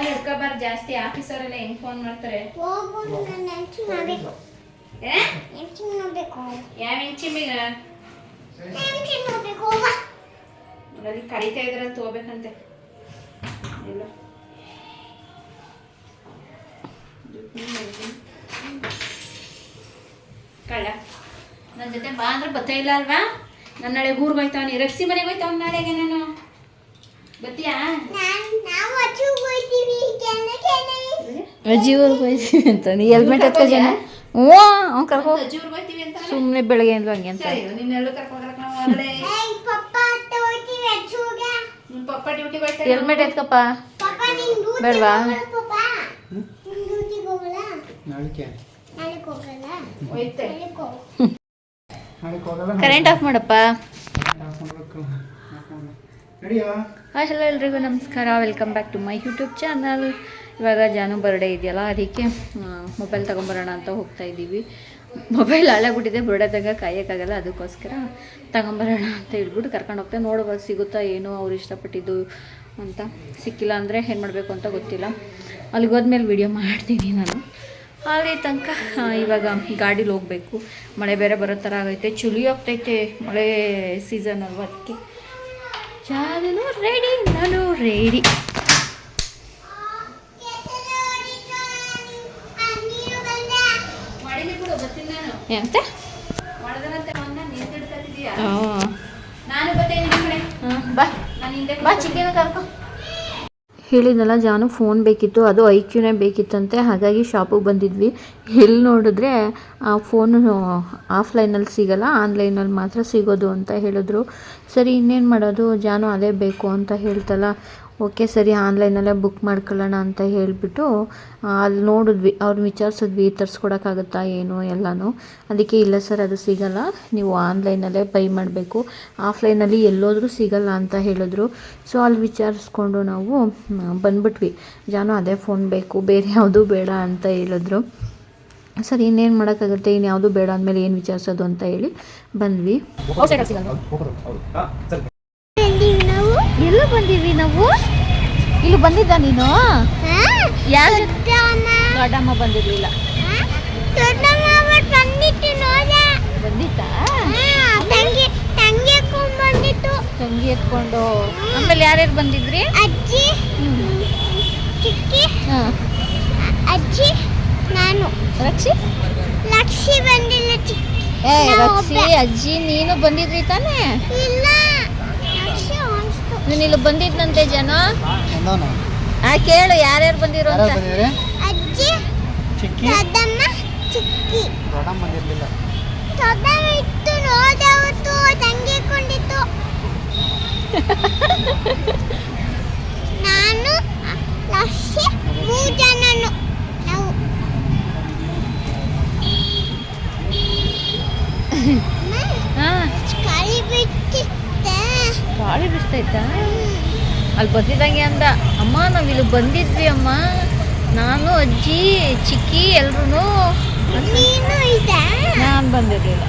ಹಿಡ್ಕೊಬಾರ್ದು ಜಾಸ್ತಿ ಆಫೀಸವರೆಲ್ಲ ಹೆಂಗ್ ಫೋನ್ ಮಾಡ್ತಾರೆ? ಯಾವ ಹೆಂಚಿಮಿಗ ಹೆಂಚು ನೋಡ್ಬೇಕು ಹೋಗ ಅಲ್ಲಿ ಕರಿತಾ ಇದ್ರಂತ ಹೋಗ್ಬೇಕಂತೆ. ಎಲ್ಲ ಕಳ್ಳ ನನ್ನ ಜೊತೆ ಬಾ ಅಂದ್ರೆ ಬತ್ತ ಇಲ್ಲ ಅಲ್ವಾ? ನನ್ನ ನಾಳೆ ಊರ್ಗೆ ಹೋಯ್ತಾವನಿ ರಕ್ಷಿ ಮನೆಗೆ ಹೋಯ್ತಾವ್ ನಾಳೆಗೆ ನಾನು. ಬತ್ತೀಯಾ ಹೋಯ್ತೀವಿ. ಅಂತ. ನೀ ಹೆಲ್ಮೆಟ್ ಜನ ಹ್ಞೂ ಅವ್ನು ಕರ್ಕೊ ಸುಮ್ಮನೆ ಬೆಳಗ್ಗೆ ಇಂದ ಹಂಗೆ ಅಂತ. ಹೆಲ್ಮೆಟ್ ಎತ್ಕಪ್ಪ. ಬೇಡವಾ? ಕರೆಂಟ್ ಆಫ್ ಮಾಡಪ್ಪ ಹೋಗಲ್ಲ ನಾಳಿಕೆ ನಾಳೆಗೆ ಹೋಗಲ್ಲ ಹೋಯ್ತೆ ನಾಳೆಗೆ ಹೋಗು ನಾಳೆಗೆ ಹೋಗಲ್ಲ ಕರೆಂಟ್ ಆಫ್ ಮಾಡಪ್ಪ ಹಾಕೊಂಡ್ಬೇಕು ನಡಿಯೋ ಹಾಯ್ ಹಲೋ ಎಲ್ರಿಗೂ ನಮಸ್ಕಾರ. Welcome back to my YouTube channel ಇವಾಗ ಜಾನು ಬರ್ಡೇ ಇದೆಯಲ್ಲ, ಅದಕ್ಕೆ ಮೊಬೈಲ್ ತೊಗೊಂಬರೋಣ ಅಂತ ಹೋಗ್ತಾ ಇದ್ದೀವಿ. ಮೊಬೈಲ್ ಹಾಳಾಗ್ಬಿಟ್ಟಿದೆ ಬರ್ಡೇ ತಗ ಕಾಯೋಕ್ಕಾಗಲ್ಲ, ಅದಕ್ಕೋಸ್ಕರ ತಗೊಂಬರೋಣ ಅಂತ ಹೇಳ್ಬಿಟ್ಟು ಕರ್ಕೊಂಡು ಹೋಗ್ತೇವೆ ನೋಡುವಾಗ ಸಿಗುತ್ತಾ ಏನು ಅವ್ರು ಇಷ್ಟಪಟ್ಟಿದ್ದು ಅಂತ. ಸಿಕ್ಕಿಲ್ಲ ಅಂದರೆ ಏನು ಮಾಡಬೇಕು ಅಂತ ಗೊತ್ತಿಲ್ಲ. ಅಲ್ಲಿಗೆ ಹೋದ್ಮೇಲೆ ವಿಡಿಯೋ ಮಾಡ್ತೀನಿ ನಾನು. ಅಲ್ಲಿ ತನಕ ಇವಾಗ ಗಾಡೀಲಿ ಹೋಗಬೇಕು. ಮಳೆ ಬೇರೆ ಬರೋ ಥರ ಆಗೈತೆ, ಚಳಿ ಹೋಗ್ತೈತೆ ಮಳೆ ಸೀಸನ್ ಅಲ್ವಾ ಅದಕ್ಕೆ. ನಾನು ರೆಡಿ ನಾನು. ರೆಡಿ ಎಂತ ಬಾ. ಬಾ ಚಿಕ್ಕಿನ ಕರ್ಕೊ. ಹೇಳಿದ್ನಲ್ಲ, ಜಾನು ಫೋನ್ ಬೇಕಿತ್ತು, ಅದು ಐ ಕ್ಯೂನೇ ಬೇಕಿತ್ತಂತೆ, ಹಾಗಾಗಿ ಶಾಪಿಗೆ ಬಂದಿದ್ವಿ. ಎಲ್ಲಿ ನೋಡಿದ್ರೆ, ಆ ಫೋನು ಆಫ್ಲೈನಲ್ಲಿ ಸಿಗಲ್ಲ, ಆನ್ಲೈನಲ್ಲಿ ಮಾತ್ರ ಸಿಗೋದು ಅಂತ ಹೇಳಿದ್ರು. ಸರಿ, ಇನ್ನೇನು ಮಾಡೋದು? ಜಾನು ಅದೇ ಬೇಕು ಅಂತ ಹೇಳ್ತಲ್ಲ. ಓಕೆ ಸರಿ ಆನ್ಲೈನಲ್ಲೇ ಬುಕ್ ಮಾಡ್ಕೊಳ್ಳೋಣ ಅಂತ ಹೇಳಿಬಿಟ್ಟು ಅಲ್ಲಿ ನೋಡಿದ್ವಿ ಅವ್ರು ವಿಚಾರಿಸಿದ್ವಿ ತರಿಸ್ಕೊಡೋಕ್ಕಾಗುತ್ತಾ ಏನು ಎಲ್ಲನೂ. ಅದಕ್ಕೆ ಇಲ್ಲ ಸರ್ ಅದು ಸಿಗಲ್ಲ ನೀವು ಆನ್ಲೈನಲ್ಲೇ ಬೈ ಮಾಡಬೇಕು. ಆಫ್ಲೈನಲ್ಲಿ ಎಲ್ಲೋದ್ರೂ ಸಿಗಲ್ಲ ಅಂತ ಹೇಳಿದ್ರು. ಸೊ ಅಲ್ಲಿ ವಿಚಾರಿಸ್ಕೊಂಡು ನಾವು ಬಂದ್ಬಿಟ್ವಿ. ಜಾನು ಅದೇ ಫೋನ್ ಬೇಕು ಬೇರೆ ಯಾವುದೂ ಬೇಡ ಅಂತ ಹೇಳಿದ್ರು. ಸರಿ ಇನ್ನೇನು ಮಾಡೋಕ್ಕಾಗುತ್ತೆ ಇನ್ನು ಯಾವುದು ಬೇಡ ಅಂದಮೇಲೆ ಏನು ವಿಚಾರಿಸೋದು ಅಂತ ಹೇಳಿ ಬಂದ್ವಿ. ಎಲ್ಲ ಬಂದೀವಿ ನಾವು? ಇಲ್ಲಿ ಬಂದಿದ್ದ ನೀನು? ಯಾರು ದೊಡ್ಡಮ್ಮ. ಬಂದಿರ್ಲಿಲ್ಲ. ಬಂದಿತ್ತು ತಂಗಿ ತಂಗಿ ಎತ್ಕೊಂಡು ಆಮೇಲೆ ಯಾರ್ಯಾರು ಬಂದಿದ್ರಿ? ಅಜ್ಜಿ ಚಿಕ್ಕಿ ಅಜ್ಜಿ ನಾನು. ರಕ್ಷಿ ಲಕ್ಷಿ ಬಂದಿಲ್ಲ ಚಿಕ್ಕಿ. ಏ ರಕ್ಷಿ ಅಜ್ಜಿ ನೀನು ಬಂದಿದ್ರಿ ತಾನೇ? ಇಲ್ಲ. ನೀನು ಇಲ್ಲಿ ಬಂದಿದ್ನಂತೆ ಜನ? ಆ ಕೇಳು ಯಾರ್ಯಾರು ಬಂದಿರೋ ಅಂತ. ಅಜ್ಜಿ ಚಿಕ್ಕಿ? ದೊಡ್ಡಮ್ಮ ಚಿಕ್ಕಿ. ದೊಡ್ಡಮ್ಮ ಬಂದಿರಲಿಲ್ಲ. ದೊಡ್ಡಮ್ಮ ಇತ್ತು ನೋಡವತ್ತು ತಂಗಿ ಕೊಂಡಿತ್ತು ನಾನು ಲಕ್ಷಿ ಮೂರು ಜನನು ನಾವು ಅಮ್ಮ, ಹಾಂ ಕೈ ಬಿಟ್ಟಿತ್ತೆ ಗಾಳಿ ಬಿಸ್ತೈತಾ ಬಂದಿದ್ದಂಗೆ ಅಂದ ಅಮ್ಮ ನಾವು ಇಲ್ಲಿ ಬಂದಿದ್ವಿ ಅಮ್ಮ. ನಾನು ಅಜ್ಜಿ ಚಿಕ್ಕಿ ಎಲ್ರೂ ನೀನು ಬಂದಿದ್ದೀವಿ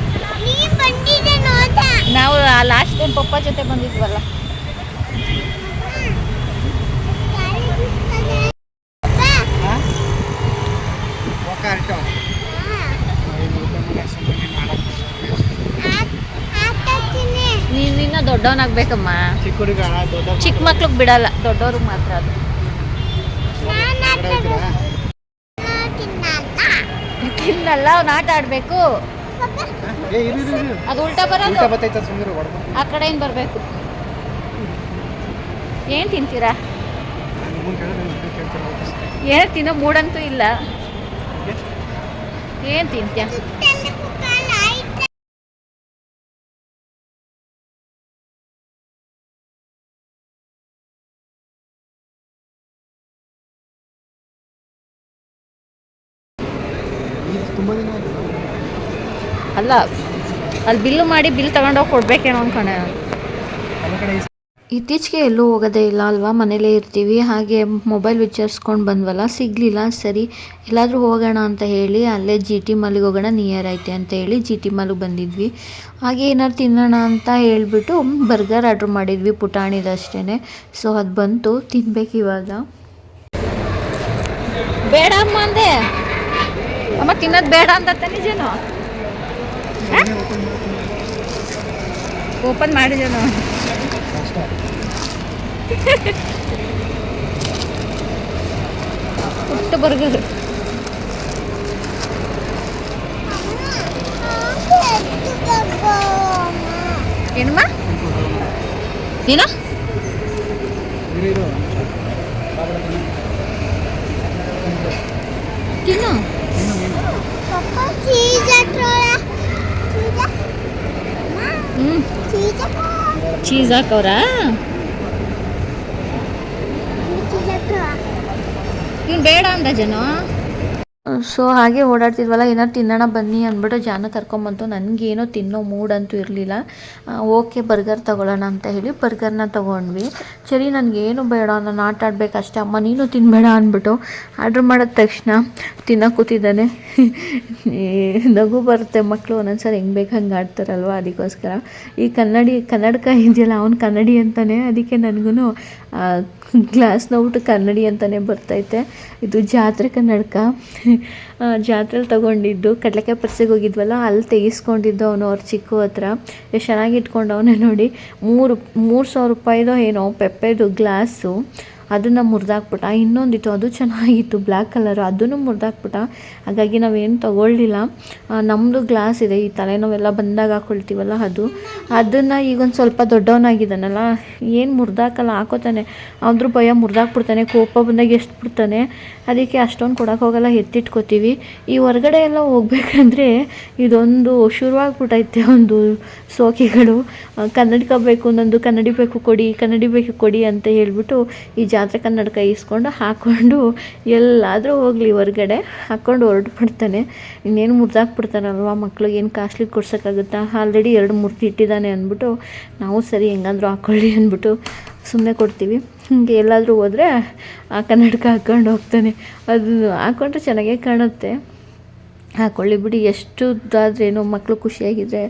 ನಾವು ಲಾಸ್ಟ್ ಟೈಮ್ ಪಪ್ಪ ಜೊತೆ ಬಂದಿದ್ವಲ್ಲ ಕೈ ಬಿಡ್ತದೆ. ಅಪ್ಪ, ಹೋಗ್ತಾ ಹಾ, ಆಟ್- ಆಟಾಡ್ತೀನಿ. ನೀನು ಇನ್ನೂ ದೊಡ್ಡವನಾಗ್ಬೇಕಮ್ಮ. ಚಿಕ್ಕ ಮಕ್ಳಿಗೆ ಬಿಡಲ್ಲ. ದೊಡ್ಡವ್ರಿಗೆ ಮಾತ್ರ ಅದು. ತಿನ್ನಲ್ಲ. ಅವ್ನು ಆಟ ಆಡ್ಬೇಕು. ಅದು ಉಲ್ಟಾ ಬರೋದು. ಆ ಕಡೆ ಸುಮ್ಮನೆ ಬರ್ಬೇಕು ಆ ಕಡೆಯಿಂದ ಬರಬೇಕು. ಏನು ತಿಂತೀರಾ? ಏನು ತಿನ್ನೋ ಮೂಡಂತೂ ಇಲ್ಲ. ಏನು ತಿಂತ್ಯಾ? ಅಲ್ಲ ಅಲ್ಲಿ ಬಿಲ್ಲು ಮಾಡಿ ಬಿಲ್ ತಗೊಂಡೋಗಿ ಕೊಡ್ಬೇಕೇನೋ ಅನ್ಕೊಂಡೆ ಇತ್ತೀಚೆಗೆ ಎಲ್ಲೂ ಹೋಗೋದೇ ಇಲ್ಲ ಅಲ್ವಾ? ಮನೇಲೇ ಇರ್ತೀವಿ. ಹಾಗೆ ಮೊಬೈಲ್ ವಿಚಾರಿಸ್ಕೊಂಡು ಬಂದ್ವಲ್ಲ ಸಿಗಲಿಲ್ಲ. ಸರಿ ಎಲ್ಲಾದರೂ ಹೋಗೋಣ ಅಂತ ಹೇಳಿ ಅಲ್ಲೇ ಜಿ ಟಿ ಮಾಲಿಗೆ ಹೋಗೋಣ ನಿಯರ್ ಐತೆ ಅಂತ ಹೇಳಿ ಜಿ ಟಿ ಮಾಲಿಗೆ ಬಂದಿದ್ವಿ. ಹಾಗೆ ಏನಾದ್ರು ತಿನ್ನೋಣ ಅಂತ ಹೇಳಿಬಿಟ್ಟು ಬರ್ಗರ್ ಆರ್ಡ್ರ್ ಮಾಡಿದ್ವಿ ಪುಟಾಣಿದಷ್ಟೇ ಸೊ ಅದು ಬಂತು. ತಿನ್ಬೇಕು ಇವಾಗ. ಬೇಡ ಅಮ್ಮ ಅಂದೆ. ಅಮ್ಮ ತಿನ್ನೋದು ಬೇಡ ಅಂತ ನಿಜನು ಓಪನ್ ಮಾಡಿದೇನು ಅಷ್ಟ ಪುಟ್ಟ ಬರ್ಗರ್ ಏನಮ್ಮ? ಏನೋ ತಿನ್ನು ಇನ್ನು ನೀನು ಪಪ್ಪ ಚೀಸ್ ಹಾಕ್ರೋಳ ಹ್ಞೂ ಚೀಸ್ ಹಾಕೋ ಚೀಸ್ ಹಾಕವ್ರಾ ಇವ್ನು ಬೇಡ ಅಂದ ಜನ. ಸೊ ಹಾಗೆ ಓಡಾಡ್ತಿದ್ವಲ್ಲ ಏನಾರು ತಿನ್ನೋಣ ಬನ್ನಿ ಅಂದ್ಬಿಟ್ಟು ಜಾನ ಕರ್ಕೊಂಬಂತು. ನನಗೇನೋ ತಿನ್ನೋ ಮೂಡ್ ಅಂತೂ ಇರಲಿಲ್ಲ. ಓಕೆ ಬರ್ಗರ್ ತಗೊಳ್ಳೋಣ ಅಂತ ಹೇಳಿ ಬರ್ಗರ್ನ ತೊಗೊಂಡ್ವಿ. ಸರಿ, ನನಗೇನು ಬೇಡ, ನಾನು ಆಟ ಆಡ್ಬೇಕಷ್ಟೇ ಅಮ್ಮ, ನೀನು ತಿನ್ನಬೇಡ ಅಂದ್ಬಿಟ್ಟು ಆರ್ಡ್ರ್ ಮಾಡಿದ ತಕ್ಷಣ ತಿನ್ನೋಕೆ ಕೂತಿದ್ದಾನೆ. ನಗು ಬರುತ್ತೆ ಮಕ್ಕಳು ಒಂದೊಂದ್ಸರಿ ಹೆಂಗೆ ಬೇಕು ಹಂಗೆ ಆಡ್ತಾರಲ್ವ ಅದಕ್ಕೋಸ್ಕರ. ಈ ಕನ್ನಡಿ, ಕನ್ನಡಕ ಇದೆಯಲ್ಲ, ಅವ್ನು ಕನ್ನಡಿ ಅಂತಾನೆ. ಅದಕ್ಕೆ ನನಗೂ ಗ್ಲಾಸ್ ಊಟ ಕನ್ನಡಿ ಅಂತಲೇ ಬರ್ತೈತೆ. ಇದು ಜಾತ್ರೆ ಕನ್ನಡಕ. ಜಾತ್ರೆಲಿ ತೊಗೊಂಡಿದ್ದು ಕಡಲೆಕಾಯಿ ಪರ್ಸೆಗೆ ಹೋಗಿದ್ವಲ್ಲ ಅಲ್ಲಿ ತೆಗಿಸ್ಕೊಂಡಿದ್ದು ಅವನು ಅವ್ರ ಚಿಕ್ಕು ಹತ್ರ. ಎಷ್ಟು ಚೆನ್ನಾಗಿ ಇಟ್ಕೊಂಡವನೇ ನೋಡಿ. ಮೂರು ಮೂರು ಸಾವಿರ ರೂಪಾಯಿದೋ ಏನೋ ಪೆಪ್ಪೆದು ಗ್ಲಾಸು. ಅದನ್ನು ಮುರಿದಾಕ್ಬಿಟ್ಟ. ಇನ್ನೊಂದಿತ್ತು, ಅದು ಚೆನ್ನಾಗಿತ್ತು ಬ್ಲ್ಯಾಕ್ ಕಲರು, ಅದನ್ನು ಮುರಿದಾಕ್ಬಿಟ್ಟ. ಹಾಗಾಗಿ ನಾವೇನು ತೊಗೊಳ್ಳಿಲ್ಲ. ನಮ್ಮದು ಗ್ಲಾಸ್ ಇದೆ, ಈ ತಲೆನೋವೆಲ್ಲ ಬಂದಾಗ ಹಾಕ್ಕೊಳ್ತೀವಲ್ಲ ಅದು. ಅದನ್ನು ಈಗೊಂದು ಸ್ವಲ್ಪ ದೊಡ್ಡವನಾಗಿದ್ದಾನಲ್ಲ, ಏನು ಮುರಿದಾಕಲ್ಲ, ಹಾಕೋತಾನೆ. ಅಂದ್ರೂ ಭಯ, ಮುರಿದಾಕ್ಬಿಡ್ತಾನೆ, ಕೋಪ ಬಂದಾಗ ಎಷ್ಟು ಬಿಡ್ತಾನೆ ಅದಕ್ಕೆ ಅಷ್ಟೊಂದು ಕೊಡೋಕೆ ಹೋಗಲ್ಲ, ಎತ್ತಿಟ್ಕೋತೀವಿ. ಈ ಹೊರಗಡೆ ಎಲ್ಲ ಹೋಗ್ಬೇಕಂದ್ರೆ ಇದೊಂದು ಶುರುವಾಗ್ಬಿಟ್ಟೈತೆ ಒಂದು ಸೋಕಿಗಳು. ಕನ್ನಡಕ ಬೇಕು ಒಂದೊಂದು ಕನ್ನಡಿ ಬೇಕು, ಕೊಡಿ, ಕನ್ನಡಿ ಬೇಕು, ಕೊಡಿ ಅಂತ ಹೇಳ್ಬಿಟ್ಟು ಈ ಜಾತ್ರೆ ಕನ್ನಡಕ ಇಸ್ಕೊಂಡು ಹಾಕ್ಕೊಂಡು ಎಲ್ಲಾದರೂ ಹೋಗಲಿ ಹೊರಗಡೆ. ಹಾಕ್ಕೊಂಡು ಹೊರಟು ಬಿಡ್ತಾನೆ. ಇನ್ನೇನು ಮುರಿದಾಕ್ಬಿಡ್ತಾನಲ್ವ? ಮಕ್ಳಿಗೆ ಏನು ಕಾಸ್ಟ್ಲಿ ಕೊಡ್ಸೋಕ್ಕಾಗುತ್ತಾ? ಆಲ್ರೆಡಿ ಎರಡು ಮೂರ್ತಿ ಇಟ್ಟಿದ್ದಾನೆ ಅಂದ್ಬಿಟ್ಟು ನಾವು ಸರಿ ಹೆಂಗಾದರೂ ಹಾಕ್ಕೊಳ್ಳಿ ಅಂದ್ಬಿಟ್ಟು ಸುಮ್ಮನೆ ಕೊಡ್ತೀವಿ. ಹಿಂಗೆ ಎಲ್ಲಾದರೂ ಹೋದರೆ ಆ ಕನ್ನಡಕ ಹಾಕ್ಕೊಂಡು ಹೋಗ್ತಾನೆ. ಅದು ಹಾಕ್ಕೊಂಡ್ರೆ ಚೆನ್ನಾಗೇ ಕಾಣುತ್ತೆ. ಹಾಕ್ಕೊಳ್ಳಿ ಬಿಡಿ. ಎಷ್ಟು ಇದಾದ್ರೇನು ಮಕ್ಕಳು ಖುಷಿಯಾಗಿದ್ದರೆ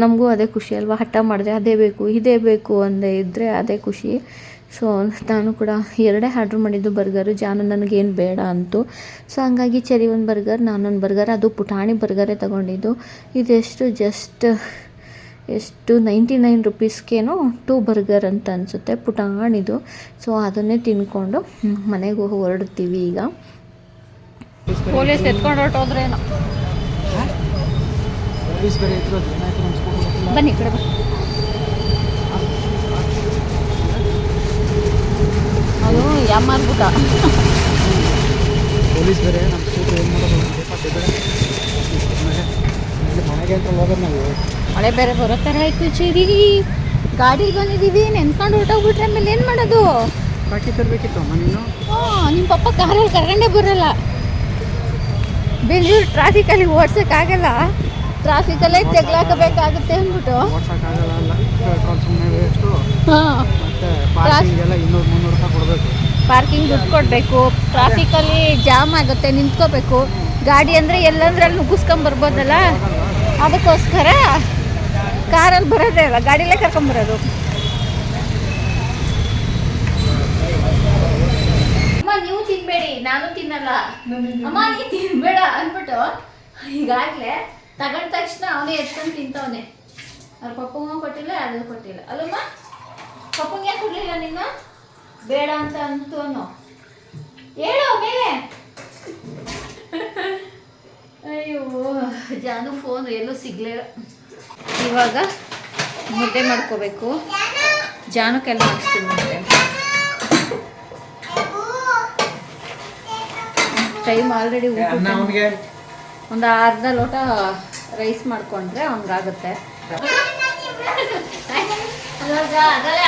ನಮಗೂ ಅದೇ ಖುಷಿ ಅಲ್ವಾ? ಹಠ ಮಾಡಿದೆ ಅದೇ ಬೇಕು, ಇದೇ ಬೇಕು ಅಂದೇ ಇದ್ದರೆ ಅದೇ ಖುಷಿ. ಸೊ ನಾನು ಕೂಡ ಎರಡೇ ಆರ್ಡ್ರ್ ಮಾಡಿದ್ದು ಬರ್ಗರು ಜಾನು ನನಗೇನು ಬೇಡ ಅಂತು. ಸೊ ಹಂಗಾಗಿ ಚೆರಿ ಒಂದು ಬರ್ಗರ್ ನಾನೊಂದು ಬರ್ಗರ್ ಅದು ಪುಟಾಣಿ ಬರ್ಗರೇ ತಗೊಂಡಿದ್ದು. ಇದೆಷ್ಟು ಜಸ್ಟ್ ಎಷ್ಟು ನೈಂಟಿ ನೈನ್ ರುಪೀಸ್ಗೇನೋ ಟೂ ಬರ್ಗರ್ ಅಂತ ಅನಿಸುತ್ತೆ ಪುಟಾಣಿದು. ಸೊ ಅದನ್ನೇ ತಿನ್ಕೊಂಡು ಮನೆಗೆ ಹೋಗಿ ಹೊರಡ್ತೀವಿ ಈಗ. ಪೊಲೀಸ್ ಎತ್ಕೊಂಡು ಹೊರಟೋದ್ರೇನೋ. ಬನ್ನಿ ಕಡೆ ಬನ್ನಿ ಅದು ಯಾಮಾರ್ಬಿಟ್ಟ ಪೊಲೀಸ್ ಬೇರೆ ನಮ್ಮ ಸ್ಕೂಟ್ರ್ ಏನು ಮಾಡೋದು? ಅಂತ ಬೇರೆ. ಇಲ್ಲಿ ಮನೆಗೆ ಅಂತ ಹೋಗೋದು ನಾವು. ಮಳೆ ಬೇರೆ ಬರೋ ಥರ ಆಯ್ತು ಚಿರಿ. ಗಾಡಿಗೆ ಬಂದಿದ್ದೀವಿ ನೆನ್ಕೊಂಡು ಹೊರಟೋಗ್ಬಿಟ್ರೆ ಆಮೇಲೆ ಏನು ಮಾಡೋದು? ಬಾಕಿ ತರಬೇಕಿತ್ತು ಅಮ್ಮ ನೀನು ಹಾಂ ನಿಮ್ಮ ಪಪ್ಪ ಕಾರಲ್ಲಿ ಕರ್ಕೊಂಡೇ ಬರಲ್ಲ. ಬೆಂಗಳೂರು ಟ್ರಾಫಿಕಲ್ಲಿ ಓಡ್ಸೋಕ್ಕಾಗಲ್ಲ ಟ್ರಾಫಿಕಲ್ಲೇ ತೆಗ್ಲಾಕಬೇಕಾಗುತ್ತೆ ಅಂದ್ಬಿಟ್ಟು. ಓಡ್ಸೋಕ್ಕಾಗಲ್ಲ ಅಲ್ಲ. ಪೆಟ್ರೋಲ್ ಸುಮ್ಮನೆ ವೇಸ್ಟು ಹಾಂ. ಮತ್ತು ಇನ್ನೂರು ಮುನ್ನೂರು ರೂಪಾಯಿ ಕೊಡಬೇಕು. ಪಾರ್ಕಿಂಗ್ ದುಡ್ಡು ಕೊಡಬೇಕು ಟ್ರಾಫಿಕಲ್ಲಿ ಜಾಮ್ ಆಗುತ್ತೆ, ನಿಂತ್ಕೋಬೇಕು. ಗಾಡಿ ಅಂದರೆ ಎಲ್ಲಂದ್ರಲ್ಲಿ ನುಗ್ಗಿಸ್ಕೊಂಬರ್ಬೋದಲ್ಲ ಅದಕ್ಕೋಸ್ಕರ ಕಾರಲ್ಲಿ ಬರೋದೇ ಅಲ್ಲ, ಗಾಡಿಲೇ ಕರ್ಕೊಂಬರೋದು ಅಮ್ಮ, ನೀವು ತಿನ್ಬೇಡಿ, ನಾನು ತಿನ್ನಲ್ಲ. ಅಮ್ಮ ನೀ ತಿನ್ಬೇಡ ಅಂದ್ಬಿಟ್ಟು ಈಗಾಗ್ಲೇ ತಗೊಂಡ ತಕ್ಷಣ ಅವನೇ ಎತ್ಕೊಂಡು ತಿಂತವನೆ. ಅವ್ರ ಪಪ್ಪಂಗೂ ಕೊಟ್ಟಿಲ್ಲ ಅದನ್ನು ಕೊಟ್ಟಿಲ್ಲ. ಅಲ್ಲಮ್ಮ, ಪಪ್ಪಂಗೆ ಯಾಕೆ ಕೊಡ್ಲಿಲ್ಲ ನಿನ್ನ? ಬೇಡ ಅಂತ ಅಂತೂ ಹೇಳು ಮೇಲೆ. ಅಯ್ಯೋ ಜಾನು ಫೋನ್ ಎಲ್ಲೂ ಸಿಗ್ಲಿಲ್ಲ ಇವಾಗ ಮುದ್ದೆ ಮಾಡ್ಕೋಬೇಕು. ಜಾನಕ್ಕೆಲ್ಲ ಮಾಡಿಸ್ತೀನಿ ಮುದ್ದೆ ಟೈಮ್ ಆಲ್ರೆಡಿ ಒಂದು ಅರ್ಧ ಲೋಟ ರೈಸ್ ಮಾಡ್ಕೊಂಡ್ರೆ ಅವ್ನಿಗಾಗುತ್ತೆ. ಅದ್ರಲ್ಲೇ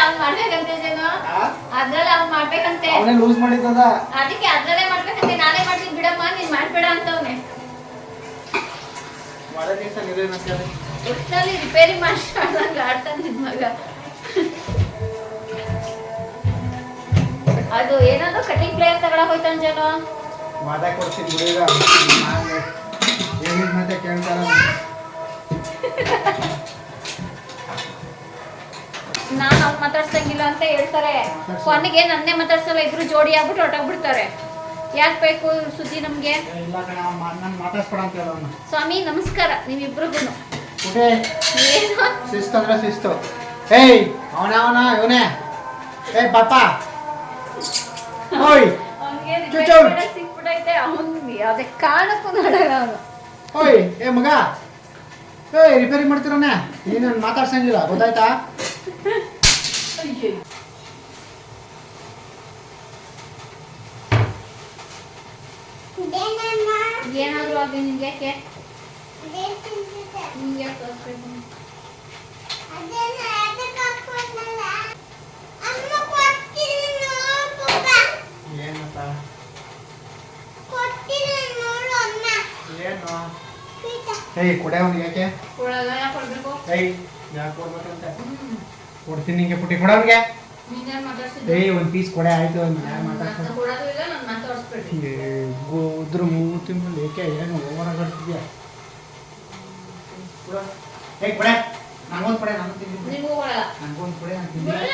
ಅವ್ನು ಮಾಡ್ಬೇಕಂತೆ ಜನ. ಅದ್ರಲ್ಲೇ ಅವ್ನು ಮಾಡ್ಬೇಕಂತೆ. ಅವನೇ ಲೂಸ್ ಮಾಡಿದ್ದದ? ಅದಕ್ಕೆ ಅದ್ರಲ್ಲೇ ಮಾಡ್ಬೇಕಂತೆ. ನಾನೇ ಮಾಡ್ತೀನಿ ಬಿಡಮ್ಮ ನೀನ್ ಮಾಡ್ಬೇಡ ಒಟ್ಟಿನಲ್ಲಿ ರಿಪೇರಿ ಮಾಡ್ಸ್ಕೊಂಡಂಗ ಆಡ್ತಾನೆ ನಿನ್ ಮಗ. ಅದು ಏನಾದ್ರು ಕಟಿಂಗ್ ಪ್ಲೇಯರ್ ತಗೊಳಕ್ ಹೋಯ್ತಾನ ಜನ. ಕೊಡ್ತೀನಿ ಏನಿದ್ ಮತ್ತೆ ಕೇಳ್ತಾರ ನಾನು ಅವ್ನು ಮಾತಾಡ್ಸಂಗಿಲ್ಲ ಅಂತ ಹೇಳ್ತಾರೆ. ಕೊನೆಗೆ ನನ್ನೇ ಮಾತಾಡ್ಸಲ್ಲ ಇಬ್ರು ಜೋಡಿ ಆಗ್ಬಿಟ್ಟು ಹೊರಟೋಗ್ಬಿಡ್ತಾರೆ. ಯಾಕೆ ಬೇಕು ಸುದ್ದಿ ನಮಗೆ? ಸ್ವಾಮಿ ನಮಸ್ಕಾರ ನಿಮ್ಮಿಬ್ರಿಗೂ ಕುಟೆ ಏನು? ಶಿಸ್ತು ಅಂದ್ರೆ ಶಿಸ್ತು. ಏಯ್ ಅವನ ಅವನ ಇವನೇ. ಏಯ್ ಪಾಪ ಓಯ್. ಸಿಕ್ಬಿಟ್ಟೈತೆ ಅವ್ನು ಅದೇ ಕಾರಣಕ್ಕೂ ನೋಡಲ್ಲ ಅವನು. ಓಯ್ ಏ ಮಗ. ಏಯ್ ರಿಪೇರಿ ಮಾಡ್ತಿರೋನೆ ನಾನು ಮಾತಾಡ್ಸಂಗಿಲ್ಲ ಗೊತ್ತಾಯ್ತಾ? ಇದೇನಮ್ಮ ಏನಾದ್ರು ಆಗಲಿ ನಿಮ್ಗೆ ಯಾಕೆ? ನಿನ್ಗೆ ಯಾಕೆ. ಏನಪ್ಪ. ಏನು. ಏಯ್ ಯಾಕೆ ಕೊಡ್ಬೇಕು ಏಯ್ ಯಾಕೆ ಕೊಡ್ಬೇಕಂತ? ಕೊಡ್ತೀನಿ ನಿಂಗೆ ಪುಟ್ಟಿ ಕೊಡ ಅವ್ನಿಗೆ. ನೀನೇನು ಮಾತಾಡ್ಸಿದ್ದು. ಒಂದು ಪೀಸ್ ಕೊಡೆ ಆಯ್ತು ಒಂದು ಯಾರು ಮಾತಾಡ್ತಾರೆ ಮೂತಿ ಮೇಲೆ ಏಕೆ ಏನು ಓವರ್ ಆಗಿದ್ಯಾ ಏಯ್ ಕೊಡೆ. ನನಗೊಂದು ಕೊಡೆ ನಾನು ತಿಂತೀನಿ ನನಗೊಂದು ಕೊಡೆ ನಾನು ತಿಂತೀನಿ.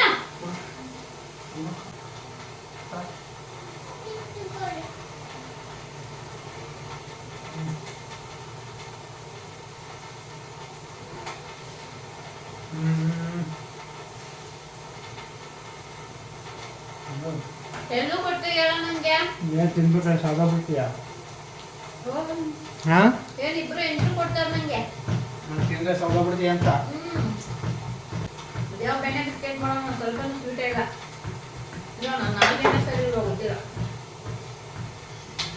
ಎಲ್ಲೂ ಕೊಟ್ಟು ಹೇಳ ನಂಗೆ? ಏನು ತಿನ್ಬಿಟ್ರೆ ಸಾಕಾಗ್ಬಿಡ್ತೀಯ ಹಾಂ? ಏನ್ ಇಬ್ರು ಎಂಟ್ರು ಕೊಡ್ತಾರೆ ನಂಗೆ. ನಾನು ತಿಂದರೆ ಸಾಕಾಗ್ಬಿಡ್ತೀಯ ಅಂತ? ಹ್ಮ್. ಯಾವ ಬೆಣ್ಣೆ ಬಿಸ್ಕೆಟ್ ಮಾಡೋಣ ಒಂದ್ ಸ್ವಲ್ಪ ಸ್ವೀಟ್ ಇಲ್ಲ ಇಲ್ಲ ನಾನು ನಾಲ್ಕನೇ ಸರಿ ಇರೋ ಗೊತ್ತಿಲ್ಲ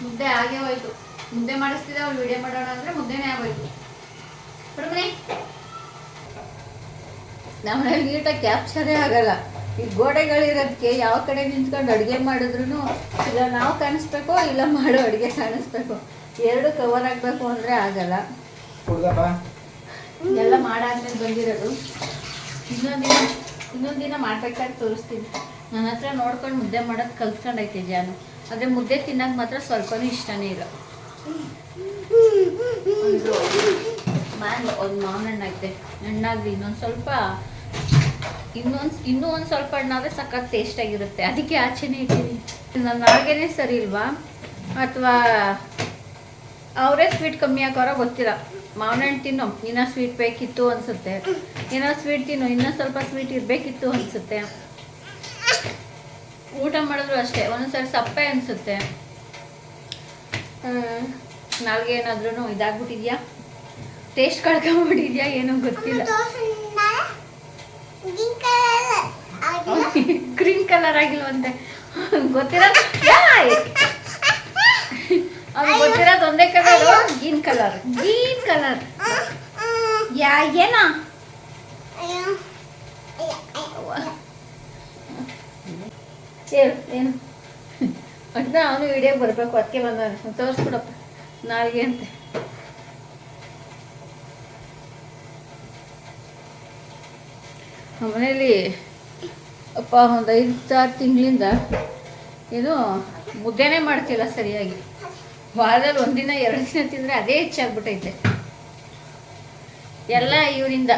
ಮುದ್ದೆ ಆಗೇ ಹೋಯ್ತು. ಮುದ್ದೆ ಮಾಡಿಸ್ತಿದ್ದೆ ಅವ್ಳು ವಿಡಿಯೋ ಮಾಡೋಣ ಅಂದ್ರೆ ಮುದ್ದೆನೇ ಆಗೋಯ್ತು. ನಮ್ಮ ನೀಟಾಗಿ ಕ್ಯಾಪ್ಚರೇ ಆಗಲ್ಲ. ಈ ಗೋಡೆಗಳಿರೋದಕ್ಕೆ ಯಾವ ಕಡೆ ನಿಂತ್ಕೊಂಡು ಅಡುಗೆ ಮಾಡಿದ್ರು ಇಲ್ಲ ನಾವು ಕಾಣಿಸ್ಬೇಕು ಇಲ್ಲ ಮಾಡೋ ಅಡುಗೆ ಕಾಣಿಸ್ಬೇಕು. ಎರಡು ಕವರ್ ಆಗಬೇಕು ಅಂದರೆ ಆಗಲ್ಲ. ಎಲ್ಲ ಮಾಡಾದ್ಮೇಲೆ ಬಂದಿರೋದು. ಇನ್ನೊಂದಿನ ಇನ್ನೊಂದಿನ ಇನ್ನೊಂದು ದಿನ ಮಾಡ್ಬೇಕಾದ್ರೆ ತೋರಿಸ್ತೀನಿ. ನನ್ನ ಹತ್ರ ನೋಡ್ಕೊಂಡು ಮುದ್ದೆ ಮಾಡೋದು ಕಲ್ತ್ಕೊಂಡೈತೆ ಜಾನು. ಆದರೆ ಮುದ್ದೆ ತಿನ್ನೋಕೆ ಮಾತ್ರ ಸ್ವಲ್ಪನೂ ಇಷ್ಟನೇ ಇಲ್ಲ. ಒಂದು ಒಂದು ಮಾವಿನ ಹಣ್ಣು ಐತೆ ಹಣ್ಣಾಗಲಿ ಇನ್ನೊಂದು ಸ್ವಲ್ಪ ಇನ್ನೊಂದು ಇನ್ನೂ ಒಂದು ಸ್ವಲ್ಪ ಹಣ್ಣಾದರೆ ಸಖತ್ ಟೇಸ್ಟಾಗಿರುತ್ತೆ ಅದಕ್ಕೆ ಆಚೆನೆ ಇಟ್ಟಿದ್ದೀನಿ. ನನ್ನ ಹಾಗೇನೆ ಸರಿ ಇಲ್ವಾ? ಅಥವಾ ಅವರೇ ಸ್ವೀಟ್ ಕಮ್ಮಿ ಹಾಕೋರೋ ಗೊತ್ತಿಲ್ಲ. ಮಾವಿನ ಹಣ್ಣು ತಿನ್ನು. ಇನ್ನೂ ಸ್ವೀಟ್ ಬೇಕಿತ್ತು ಅನಿಸುತ್ತೆ. ಏನೋ ಸ್ವೀಟ್ ತಿನ್ನು. ಇನ್ನೂ ಸ್ವಲ್ಪ ಸ್ವೀಟ್ ಇರಬೇಕಿತ್ತು ಅನಿಸುತ್ತೆ. ಊಟ ಮಾಡಿದ್ರು ಅಷ್ಟೇ. ಒಂದೊಂದ್ಸರಿ ಸಪ್ಪೆ ಅನಿಸುತ್ತೆ. ನಾಲ್ಗೆ ಏನಾದ್ರೂ ಇದಾಗ್ಬಿಟ್ಟಿದ್ಯಾ? ಟೇಸ್ಟ್ ಕಳ್ಕೊಂಬಿಟ್ಟಿದ್ಯಾ? ಏನೋ ಗೊತ್ತಿಲ್ಲ. ಗ್ರೀನ್ ಕಲರ್ ಆಗಿಲ್ವಂತೆ. ಗೊತ್ತಿರೋದು? ಅವ್ನು ಗೊತ್ತಿರೋದು ಒಂದೇ colour green colour green colour. ಯಾ ಏನ? ಏನು? ಅದನ್ನ ಅವನು ವಿಡಿಯೋ ಬರಬೇಕು ಅದಕ್ಕೆ ಬಂದ ತೋರಿಸ್ಬಿಡಪ್ಪ ನಾಲ್ಗೆ ಅಂತೆ. ಮನೇಲಿ ಅಪ್ಪ ಒಂದು ಐದು ಆರು ತಿಂಗಳಿಂದ ಏನು ಮುದ್ದೆನೇ ಮಾಡ್ತಿಲ್ಲ ಸರಿಯಾಗಿ. ವಾರದಲ್ಲಿ ಒಂದಿನ ಎರಡು ದಿನ ತಿಂದರೆ ಅದೇ ಹೆಚ್ಚಾಗ್ಬಿಟ್ಟೈತೆ ಎಲ್ಲ ಇವರಿಂದ.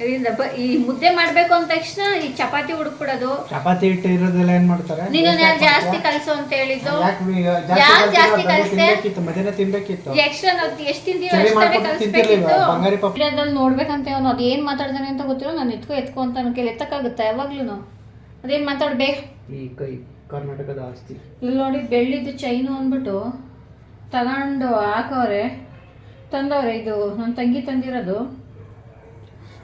ಇದರಿಂದ ಈ ಮುದ್ದೆ ಮಾಡ್ಬೇಕು ಅಂದ ತಕ್ಷಣ ಈ ಚಪಾತಿ ಹುಡುಕ್ಬಿಡೋದು ಚಪಾತಿ ಹಿಟ್ಟು ಇರೋದೆಲ್ಲ ಏನ್ ಮಾಡ್ತಾರೆ? ನೀನು ನಾನು ಜಾಸ್ತಿ ಕಲಿಸು ಅಂತ ಹೇಳಿದ್ದು? ಯಾಕೆ ಜಾಸ್ತಿ? ತಿನ್ಬೇಕಿತ್ತು ಮಧ್ಯಾಹ್ನ ತಿನ್ಬೇಕಿತ್ತು ಎಕ್ಸ್ಟ್ರಾ ನಾವು ಎಷ್ಟು ತಿಂತೀವಿ ಸರಿ ಅಷ್ಟೇ ಕಲಿಸ್ಬೇಕಿತ್ತು. ನೋಡ್ಬೇಕಂತ ಅವನು ಅದು ಏನು ಮಾತಾಡ್ತಾನೆ ಅಂತ ಗೊತ್ತಿಲ್ಲ ನಾನು ಎತ್ಕೋ ಎತ್ಕೋ ಅಂತ ನನ್ನ ಕೈಲಿ ಎತ್ತಕ್ಕಾಗುತ್ತಾ ಯಾವಾಗ್ಲೂ ಅದೇನು ಮಾತಾಡ್ಬೇಕು ಈ ಕೈ ಕರ್ನಾಟಕದ ಆಸ್ತಿ. ಇಲ್ಲಿ ನೋಡಿ ಬೆಳ್ಳಿದ್ದು ಚೈನು ಅಂದ್ಬಿಟ್ಟು ತಗೊಂಡು ಹಾಕೋರೆ ತಂದವ್ರೆ ಇದು ನನ್ನ ತಂಗಿ ತಂದಿರೋದು.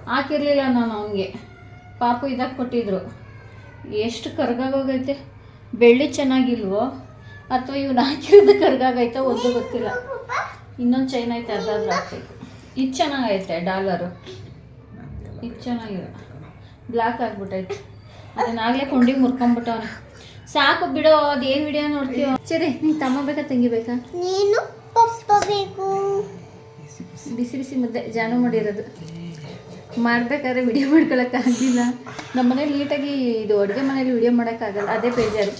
ಹಾಕಿರ್ಲಿಲ್ಲ ನಾನು ಅವನಿಗೆ. ಪಾಪು ಇದಾಗ ಕೊಟ್ಟಿದ್ರು. ಎಷ್ಟು ಕರ್ಗಾಗೋಗೈತೆ? ಬೆಳ್ಳಿ ಚೆನ್ನಾಗಿಲ್ವೋ? ಅಥವಾ ಇವ್ನು ಹಾಕಿರೋದು ಕರ್ಗಾಗೈತೆ ಒಂದು ಗೊತ್ತಿಲ್ಲ. ಇನ್ನೊಂದು ಚೈನ್ ಐತೆ ಅದಾದ್ರೂ ಹಾಕ್ಬೇಕು. ಇದು ಚೆನ್ನಾಗೈತೆ ಡಾಲರು. ಇದು ಚೆನ್ನಾಗಿಲ್ಲ ಬ್ಲ್ಯಾಕ್ ಆಗ್ಬಿಟ್ಟೈತೆ ಅದನ್ನಾಗಲೇ ಕೊಂಡಿಗೆ ಮುರ್ಕೊಂಬಿಟ್ಟವನೆ. ಸಾಕು ಬಿಡೋ ಅದೇನು ವಿಡಿಯೋ ನೋಡ್ತೀವೋ ಸರಿ ನೀನು ತಮ್ಮ ಬೇಕಾ ತಂಗಿ ಬೇಕಾ? ನೀನು ಪಪ್ಪ ಬೇಕು. ಬಿಸಿ ಬಿಸಿ ಮುದ್ದೆ ಜಾನು ಮಾಡಿರೋದು. ಮಾಡ್ಬೇಕಾದ್ರೆ ವಿಡಿಯೋ ಮಾಡ್ಕೊಳಕ್ಕಾಗಿಲ್ಲ ನಮ್ಮ ಮನೇಲಿ ನೀಟಾಗಿ ಇದು ಅಡುಗೆ ಮನೇಲಿ ವಿಡಿಯೋ ಮಾಡೋಕ್ಕಾಗಲ್ಲ ಅದೇ ಬೇಜಾರು.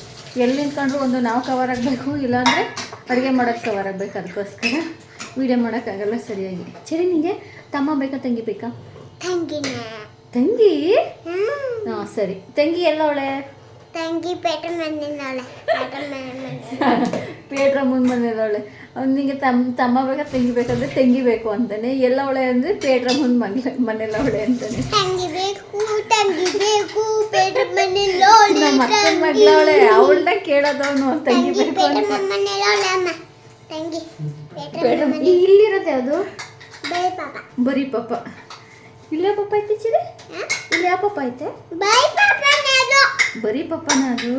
ಎಲ್ಲಿ ನಿಂತ್ಕೊಂಡ್ರು ಒಂದು ನಾವು ಕವರ್ ಆಗಬೇಕು ಇಲ್ಲಾಂದರೆ ಅಡುಗೆ ಮಾಡೋಕ್ಕೆ ಕವರ್ ಆಗಬೇಕು ಅದಕ್ಕೋಸ್ಕರ ವಿಡಿಯೋ ಮಾಡೋಕ್ಕಾಗಲ್ಲ ಸರಿಯಾಗಿ. ಸರಿ ನಿಮಗೆ ತಮ್ಮ ಬೇಕಾ ತಂಗಿ ಬೇಕಾ? ತಂಗಿ? ತಂಗಿ ಹಾಂ ಸರಿ. ತಂಗಿ ಎಲ್ಲ ಅವಳೆ ತಂಗಿ ಪೇಟ್ರ ಮನೆಯಲ್ಲಿ ಪೇಟ ಮನೆ ಪೇಟ್ರ ಮುಂದೆ ಮನೇಲವಳೆ ಅವನಿಗೆ ತಮ್ಮ ತಮ್ಮ ಬೇಗ ತಂಗಿ ಬೇಕಂದ್ರೆ ತಂಗಿ ಬೇಕು ಅಂತಾನೆ ಎಲ್ಲವಳೆ ಅಂದರೆ ಪೇಟ್ರ ಮುಂದೆ ಮನೆ ಒಳೆ ಅಂತಾನೆ. ನಮ್ಮ ಅಕ್ಕನ ಮಗಳವಳೆ ಅವಳನ್ನ ಕೇಳೋದವನು ತಂಗಿ ತಂಗಿ ಬೇಕು ಅಂತ. ಪೇಟ್ರ ಇಲ್ಲಿರೋದು ಯಾವುದು? ಪಾಪ. ಬರೀ ಪಪ್ಪ ಇಲ್ಲೇ ಪಪ್ಪ ಐತೆ ಚಿರಿ? ಇಲ್ಲ ಯಾವ ಐತೆ? ಪಾಪ ನಾನು ಬರೀ ಪಪ್ಪನ ಅದು?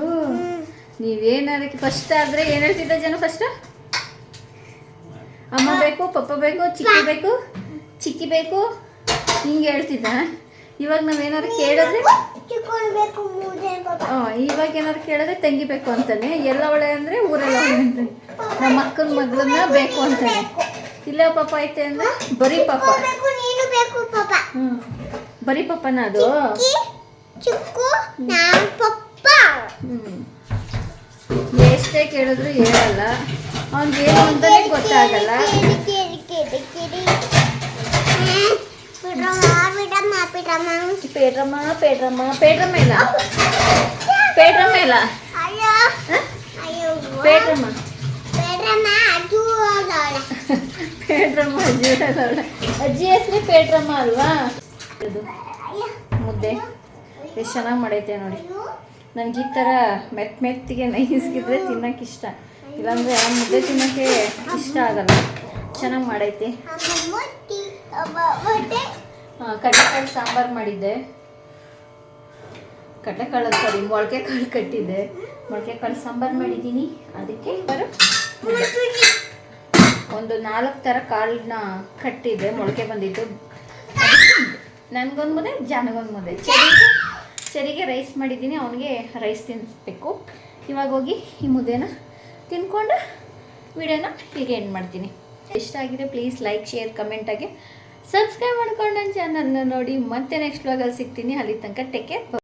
ನೀವೇನಾದಕ್ಕೆ ಫಸ್ಟ್ ಆದ್ರೆ ಏನ್ ಹೇಳ್ತಿದ್ದ ಜನ ಫಸ್ಟ್ ಅಮ್ಮ ಬೇಕು ಪಪ್ಪ ಬೇಕು ಚಿಕ್ಕಿ ಬೇಕು ಚಿಕ್ಕಿ ಬೇಕು ಹಿಂಗೆ ಹೇಳ್ತಿದ್ದ. ಇವಾಗ ನಾವೇನಾದ್ರು ಕೇಳಿದ್ರೆ ಇವಾಗ ಏನಾದ್ರು ಕೇಳಿದ್ರೆ ತಂಗಿ ಬೇಕು ಅಂತಾನೆ. ಎಲ್ಲ ಒಳ್ಳೆ ಅಂದ್ರೆ ಊರೆಲ್ಲ ಒಳ್ಳೆ ಅಂತಾನೆ. ನಮ್ಮ ಅಕ್ಕನ ಮಗಳನ್ನ ಬೇಕು ಅಂತಾನೆ. ಇಲ್ಲ ಪಾಪ ಐತೆ ಅಂದ್ರೆ ಬರೀ ಪಾಪ ಹ್ಞೂ ಬರೀ ಪಪ್ಪನ ಅದು? ಎಷ್ಟೇ ಕೇಳಿದ್ರು ಹೇಳಲ್ಲ. ಅವ್ನಿಗೆ ಏನು ಅಂತಾನೆ ಗೊತ್ತಾಗಲ್ಲ. ಪೇಡ್ರಮ್ಮ ಪೇಡ್ರಮ್ಮ ಪೇಡ್ರಮ್ಮ ಇಲ್ಲ. ಪೇಡ್ರಮ್ಮ ಇಲ್ಲ. ಅದು ಪೇಡ್ರಮ್ಮ ಅಜ್ಜಿ. ಅಜ್ಜಿ ಹೆಸ್ರು ಪೇಡ್ರಮ್ಮ ಅಲ್ವಾ? ಇದು ಮುದ್ದೆ. ಎಷ್ಟು ಚೆನ್ನಾಗಿ ಮಾಡೈತೆ ನೋಡಿ. ನನಗೆ ಈ ಥರ ಮೆತ್ತ ಮೆತ್ತಿಗೆ ನೈಸ್ಗಿದ್ರೆ ಇಷ್ಟ. ಇಲ್ಲಾಂದರೆ ಮುದ್ದೆ ತಿನ್ನೋಕ್ಕೆ ಇಷ್ಟ ಆಗಲ್ಲ. ಚೆನ್ನಾಗಿ ಮಾಡೈತಿ. ಕಡ್ಲೆಕಾಳು ಸಾಂಬಾರು ಮಾಡಿದ್ದೆ. ಕಡಲೆಕಾಳು ಸಾರಿ ಮೊಳಕೆ ಕಾಳು ಕಟ್ಟಿದ್ದೆ. ಮೊಳಕೆ ಕಾಳು ಸಾಂಬಾರು ಮಾಡಿದ್ದೀನಿ. ಅದಕ್ಕೆ ಬರೋ ಒಂದು ನಾಲ್ಕು ಥರ ಕಾಳನ್ನ ಕಟ್ಟಿದ್ದೆ, ಮೊಳಕೆ ಬಂದಿತ್ತು ನನಗೊಂದು ಮುದ್ದೆ, ಜಾನಗೊಂದು ಮುದ್ದೆ. ಚರಿಗೆ ಚರಿಗೆ ರೈಸ್ ಮಾಡಿದ್ದೀನಿ, ಅವನಿಗೆ ರೈಸ್ ತಿನ್ನಿಸ್ಬೇಕು ಇವಾಗ ಹೋಗಿ ಈ ಮುದ್ದೆನ ತಿನ್ಕೊಂಡು ವಿಡಿಯೋನ ಹೀಗೆ ಎಂಡ್ ಮಾಡ್ತೀನಿ. ಇಷ್ಟ ಆಗಿದೆ ಪ್ಲೀಸ್ ಲೈಕ್ ಶೇರ್ ಕಮೆಂಟಾಗಿ ಸಬ್ಸ್ಕ್ರೈಬ್ ಮಾಡ್ಕೊಂಡು ನನ್ನ ಚಾನಲ್ನ ನೋಡಿ. ಮತ್ತೆ ನೆಕ್ಸ್ಟ್ ವ್ಲಾಗಲ್ಲಿ ಸಿಗ್ತೀನಿ. ಅಲ್ಲಿ ತನಕ ಟೇಕ್ ಕೇರ್